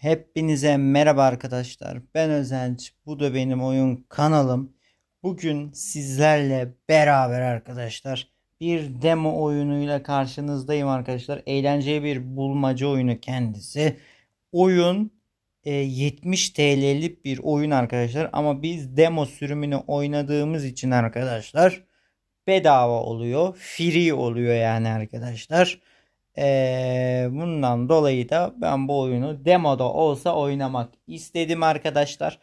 Hepinize merhaba arkadaşlar. Ben Özenç. Bu da benim oyun kanalım. Bugün sizlerle beraber arkadaşlar bir demo oyunuyla karşınızdayım arkadaşlar. Eğlenceli bir bulmaca oyunu kendisi. Oyun e, 70 TL'lik bir oyun arkadaşlar ama biz demo sürümünü oynadığımız için arkadaşlar bedava oluyor. Free oluyor yani arkadaşlar. Ee, bundan dolayı da ben bu oyunu demoda olsa oynamak istedim arkadaşlar.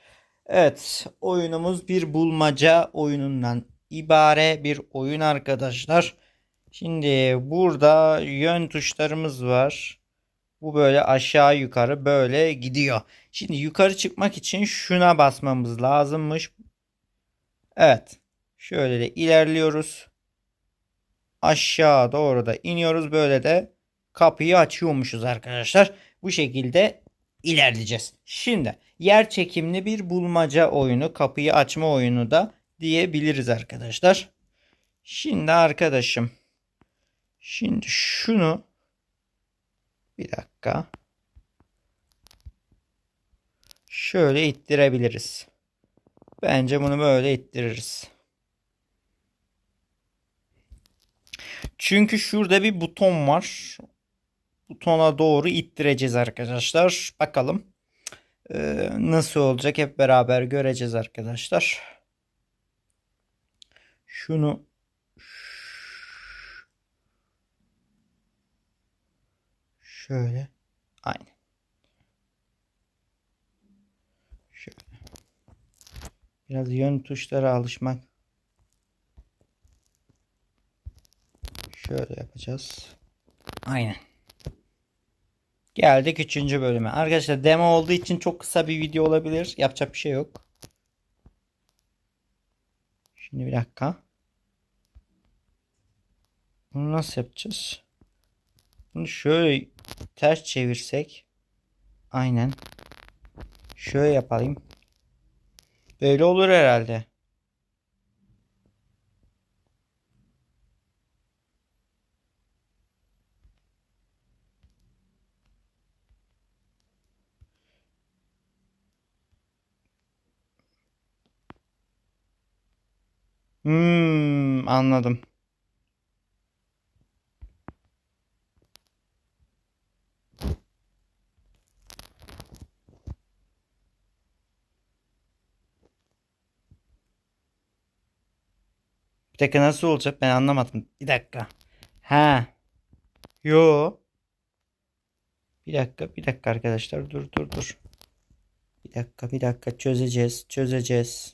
Evet oyunumuz bir bulmaca oyunundan ibare bir oyun arkadaşlar. Şimdi burada yön tuşlarımız var. Bu böyle aşağı yukarı böyle gidiyor. Şimdi yukarı çıkmak için şuna basmamız lazımmış. Evet. Şöyle de ilerliyoruz. Aşağı doğru da iniyoruz. Böyle de kapıyı açıyormuşuz arkadaşlar. Bu şekilde ilerleyeceğiz. Şimdi yer çekimli bir bulmaca oyunu, kapıyı açma oyunu da diyebiliriz arkadaşlar. Şimdi arkadaşım şimdi şunu bir dakika şöyle ittirebiliriz. Bence bunu böyle ittiririz. Çünkü şurada bir buton var. Butona doğru ittireceğiz arkadaşlar. Bakalım ee, nasıl olacak hep beraber göreceğiz arkadaşlar. Şunu şöyle aynı. Şöyle. Biraz yön tuşlara alışmak Şöyle yapacağız. Aynen. Geldik 3. bölüme. Arkadaşlar demo olduğu için çok kısa bir video olabilir. Yapacak bir şey yok. Şimdi bir dakika. Bunu nasıl yapacağız? Bunu şöyle ters çevirsek. Aynen. Şöyle yapalım. Böyle olur herhalde. Hmm, anladım. Bir dakika nasıl olacak ben anlamadım. Bir dakika. Ha. Yo. Bir dakika bir dakika arkadaşlar dur dur dur. Bir dakika bir dakika çözeceğiz çözeceğiz.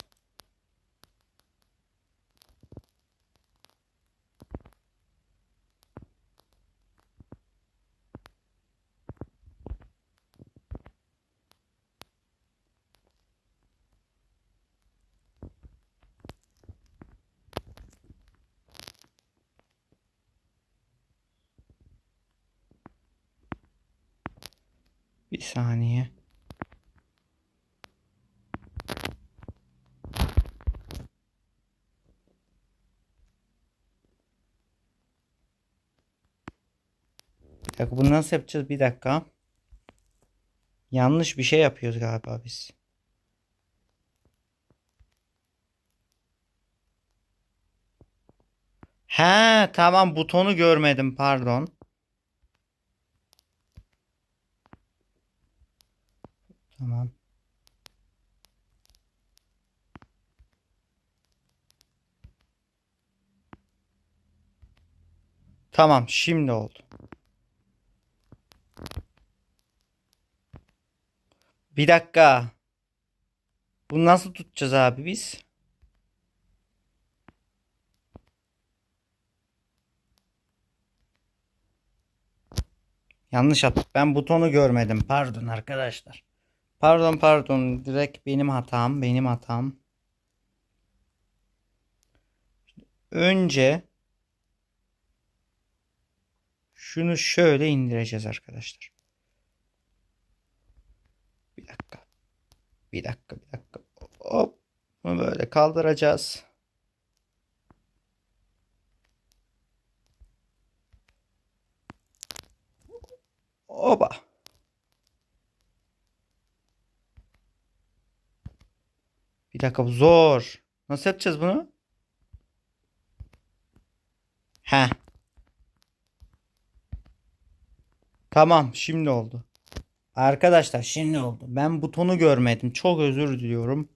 Saniye. Bir dakika bunu nasıl yapacağız? Bir dakika. Yanlış bir şey yapıyoruz galiba biz. He tamam butonu görmedim pardon. Tamam. Tamam şimdi oldu. Bir dakika. Bunu nasıl tutacağız abi biz? Yanlış yaptık. Ben butonu görmedim. Pardon arkadaşlar. Pardon pardon. Direkt benim hatam. Benim hatam. Önce şunu şöyle indireceğiz arkadaşlar. Bir dakika. Bir dakika, bir dakika. Hop. Bunu böyle kaldıracağız. Oba. Dakika zor. Nasıl yapacağız bunu? He. Tamam şimdi oldu. Arkadaşlar şimdi oldu. Ben butonu görmedim. Çok özür diliyorum.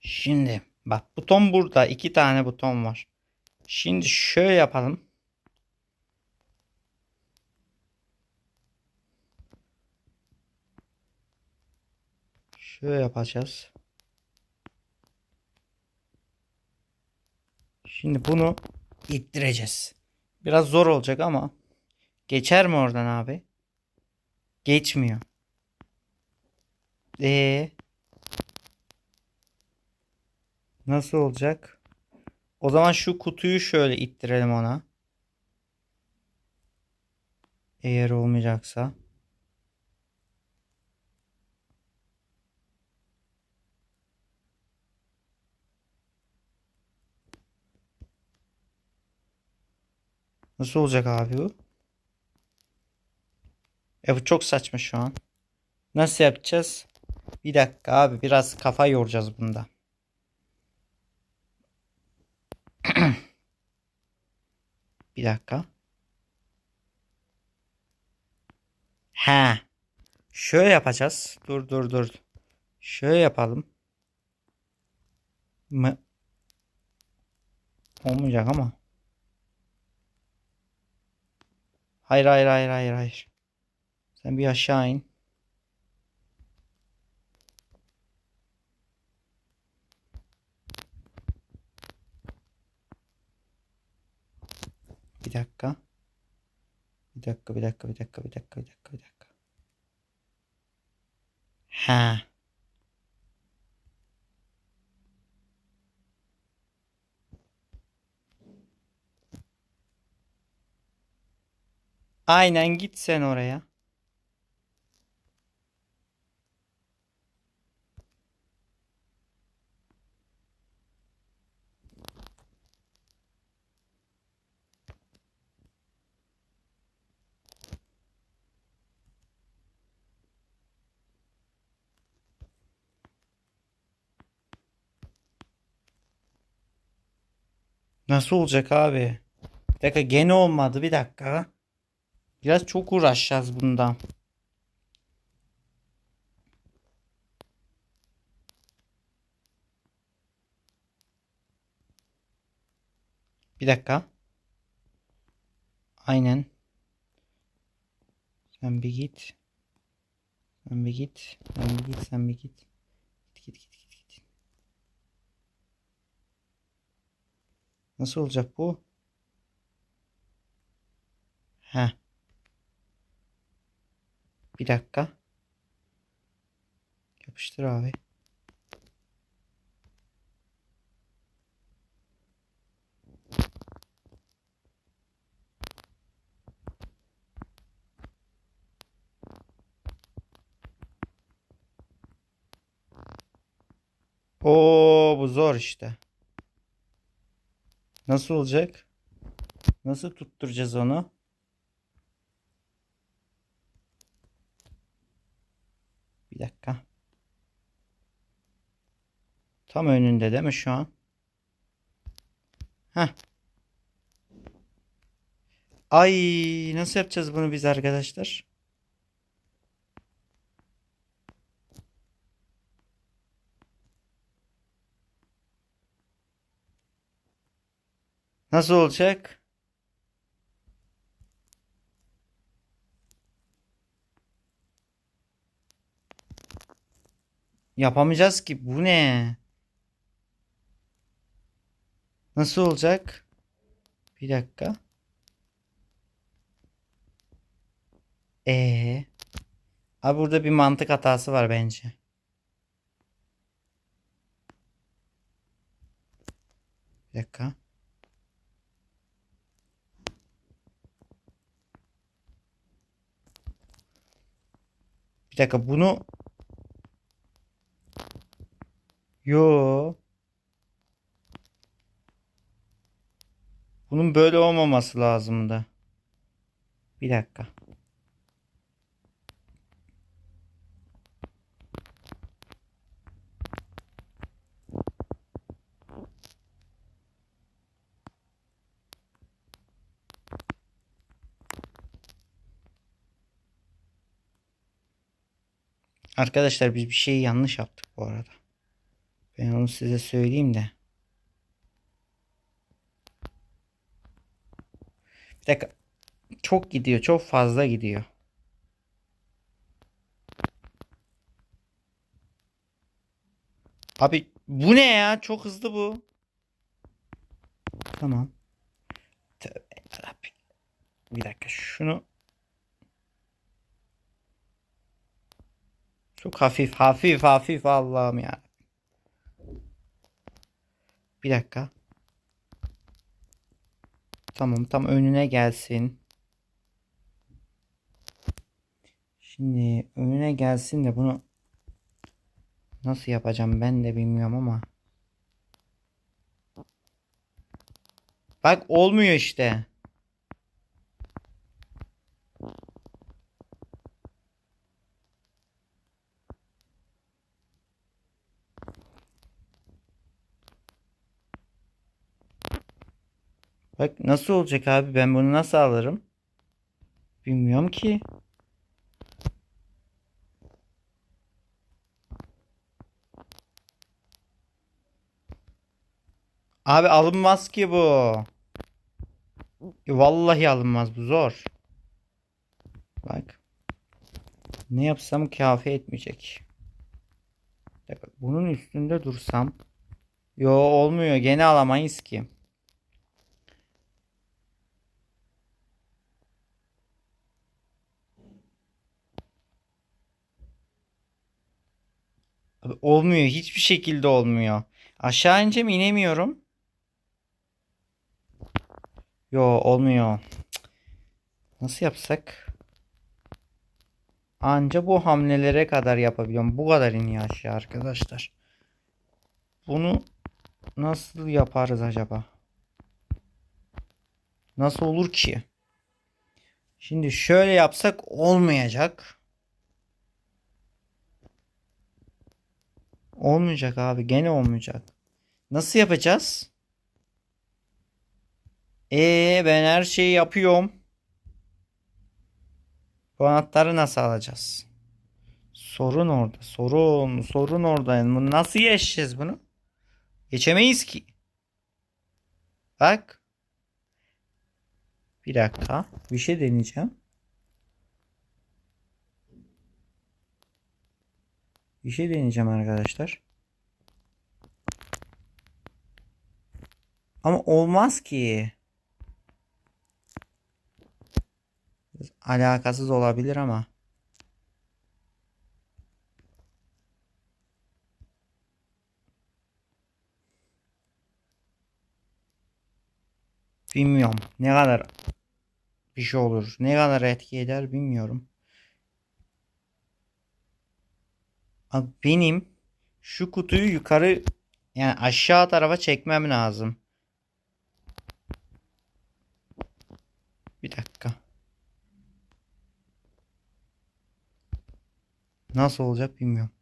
Şimdi bak buton burada. iki tane buton var. Şimdi şöyle yapalım. Şöyle yapacağız. Şimdi bunu ittireceğiz. Biraz zor olacak ama geçer mi oradan abi? Geçmiyor. Ee, nasıl olacak? O zaman şu kutuyu şöyle ittirelim ona. Eğer olmayacaksa. Nasıl olacak abi bu? E bu çok saçma şu an. Nasıl yapacağız? Bir dakika abi biraz kafa yoracağız bunda. Bir dakika. He. Şöyle yapacağız. Dur dur dur. Şöyle yapalım. Mı? Olmayacak ama. Hayır hayır hayır hayır hayır. Sen bir aşağı in. Bir dakika. Bir dakika, bir dakika, bir dakika, bir dakika, bir dakika, bir dakika. Ha. Aynen git sen oraya. Nasıl olacak abi? Bir dakika gene olmadı bir dakika. Biraz çok uğraşacağız bundan. Bir dakika. Aynen. Sen bir git. Sen bir git. Sen bir git. Sen bir git. Git git git git. git. Nasıl olacak bu? Heh. Bir dakika. Yapıştır abi. Oo bu zor işte. Nasıl olacak? Nasıl tutturacağız onu? Bir dakika. Tam önünde değil mi şu an? Heh. Ay nasıl yapacağız bunu biz arkadaşlar? Nasıl olacak? Yapamayacağız ki. Bu ne? Nasıl olacak? Bir dakika. Ee. Abi burada bir mantık hatası var bence. Bir dakika. Bir dakika bunu Yo. Bunun böyle olmaması lazımdı. Bir dakika. Arkadaşlar biz bir şeyi yanlış yaptık bu arada. Ben onu size söyleyeyim de. Bir dakika. Çok gidiyor. Çok fazla gidiyor. Abi bu ne ya? Çok hızlı bu. Tamam. Tövbe yarabbim. Bir dakika şunu çok hafif hafif hafif Allah'ım ya. Bir dakika. Tamam tam önüne gelsin. Şimdi önüne gelsin de bunu nasıl yapacağım ben de bilmiyorum ama. Bak olmuyor işte. Bak nasıl olacak abi ben bunu nasıl alırım? Bilmiyorum ki. Abi alınmaz ki bu. Vallahi alınmaz bu zor. Bak. Ne yapsam kafi etmeyecek. Bunun üstünde dursam. Yo olmuyor gene alamayız ki. Olmuyor. Hiçbir şekilde olmuyor. Aşağı ince mi inemiyorum? Yo olmuyor. Nasıl yapsak? Anca bu hamlelere kadar yapabiliyorum. Bu kadar iniyor aşağı arkadaşlar. Bunu nasıl yaparız acaba? Nasıl olur ki? Şimdi şöyle yapsak olmayacak. Olmayacak abi. Gene olmayacak. Nasıl yapacağız? Ee ben her şeyi yapıyorum. Bu anahtarı nasıl alacağız? Sorun orada. Sorun. Sorun orada. Yani nasıl geçeceğiz bunu? Geçemeyiz ki. Bak. Bir dakika. Bir şey deneyeceğim. Bir şey deneyeceğim arkadaşlar. Ama olmaz ki. Alakasız olabilir ama. Bilmiyorum. Ne kadar bir şey olur. Ne kadar etki eder bilmiyorum. Abi benim şu kutuyu yukarı yani aşağı tarafa çekmem lazım. Bir dakika. Nasıl olacak bilmiyorum.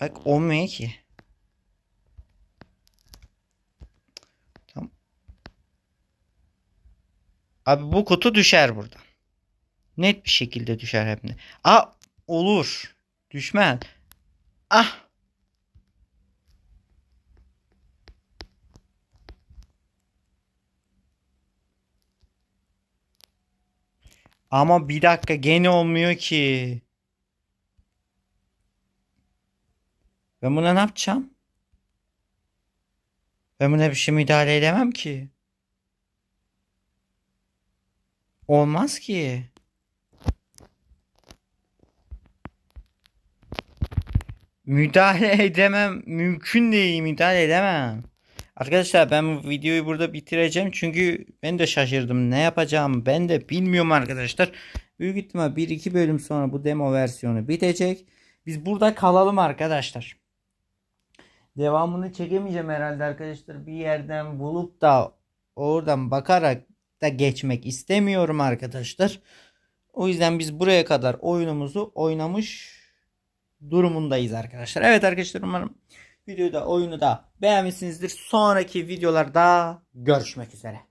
Bak olmuyor ki. Abi bu kutu düşer buradan. Net bir şekilde düşer hem de. Aa olur. Düşmez. Ah. Ama bir dakika gene olmuyor ki. Ben buna ne yapacağım? Ben buna bir şey müdahale edemem ki. Olmaz ki. Müdahale edemem. Mümkün değil. Müdahale edemem. Arkadaşlar ben bu videoyu burada bitireceğim. Çünkü ben de şaşırdım. Ne yapacağım ben de bilmiyorum arkadaşlar. Büyük ihtimal 1-2 bölüm sonra bu demo versiyonu bitecek. Biz burada kalalım arkadaşlar. Devamını çekemeyeceğim herhalde arkadaşlar. Bir yerden bulup da oradan bakarak da geçmek istemiyorum arkadaşlar. O yüzden biz buraya kadar oyunumuzu oynamış durumundayız arkadaşlar. Evet arkadaşlar umarım videoyu da oyunu da beğenmişsinizdir. Sonraki videolarda görüşmek üzere.